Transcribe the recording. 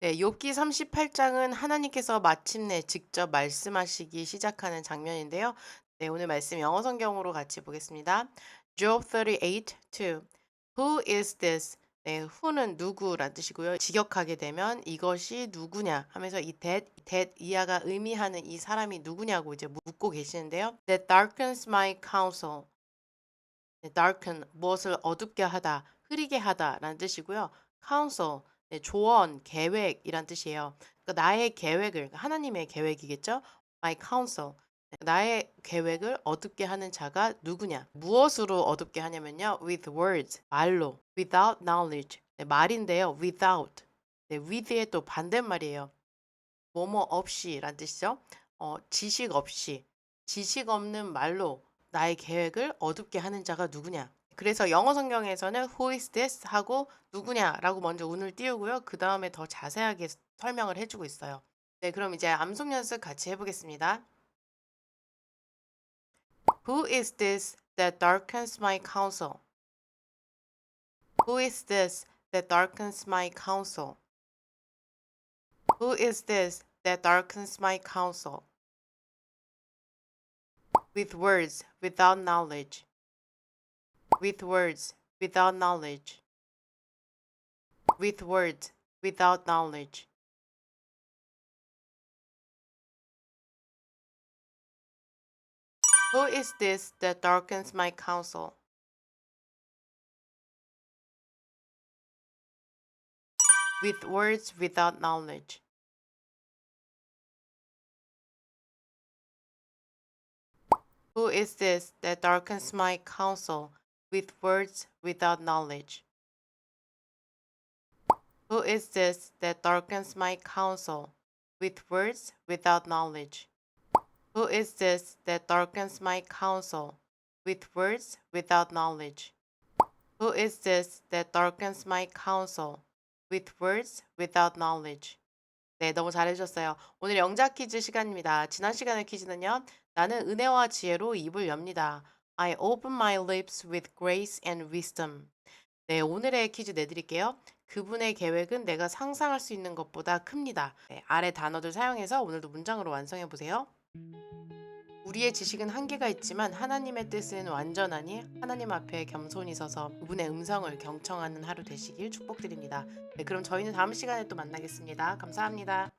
네, 욥기 38장은 하나님께서 마침내 직접 말씀하시기 시작하는 장면인데요. 네, 오늘 말씀 영어 성경으로 같이 보겠습니다. Job 38:2 Who is this? 네, who는 누구란 뜻이고요. 직역하게 되면 이것이 누구냐 하면서 이 that, that 이하가 의미하는 이 사람이 누구냐고 이제 묻고 계시는데요. That darkens my counsel. 네, darken 무엇을 어둡게 하다, 흐리게 하다라는 뜻이고요. counsel 네, 조언, 계획이란 뜻이에요. 그러니까 나의 계획을 그러니까 하나님의 계획이겠죠. My counsel 네, 나의 계획을 어둡게 하는 자가 누구냐? 무엇으로 어둡게 하냐면요. With words 말로 without knowledge 네, 말인데요. Without 네, with의 또 반대말이에요. 뭐뭐 없이란 뜻이죠. 어, 지식 없이 지식 없는 말로 나의 계획을 어둡게 하는 자가 누구냐? 그래서 영어 성경에서는 who is this 하고 누구냐라고 먼저 운을 띄우고요. 그 다음에 더 자세하게 설명을 해주고 있어요. 네, 그럼 이제 암송 연습 같이 해보겠습니다. Who is this that darkens my counsel? Who is this that darkens my counsel? Who is this that darkens my counsel? With words without knowledge. With words without knowledge. With words without knowledge. Who is this that darkens my counsel? With words without knowledge. Who is this that darkens my counsel with words without knowledge? Who is this that darkens my counsel with words without knowledge? Who is this that darkens my counsel with words without knowledge? Who is this that darkens my counsel with words without knowledge? 네, 너무 잘해주셨어요. 오늘 영작 퀴즈 시간입니다. 지난 시간의 퀴즈는요. 나는 은혜와 지혜로 입을 엽니다. I open my lips with grace and wisdom. 네, 오늘의 퀴즈 내드릴게요. 그분의 계획은 내가 상상할 수 있는 것보다 큽니다. 네, 아래 단어들 사용해서 오늘도 문장으로 완성해 보세요. 우리의 지식은 한계가 있지만 하나님의 뜻은 완전하니 하나님 앞에 겸손히 서서 그분의 음성을 경청하는 하루 되시길 축복드립니다. 네, 그럼 저희는 다음 시간에 또 만나겠습니다. 감사합니다.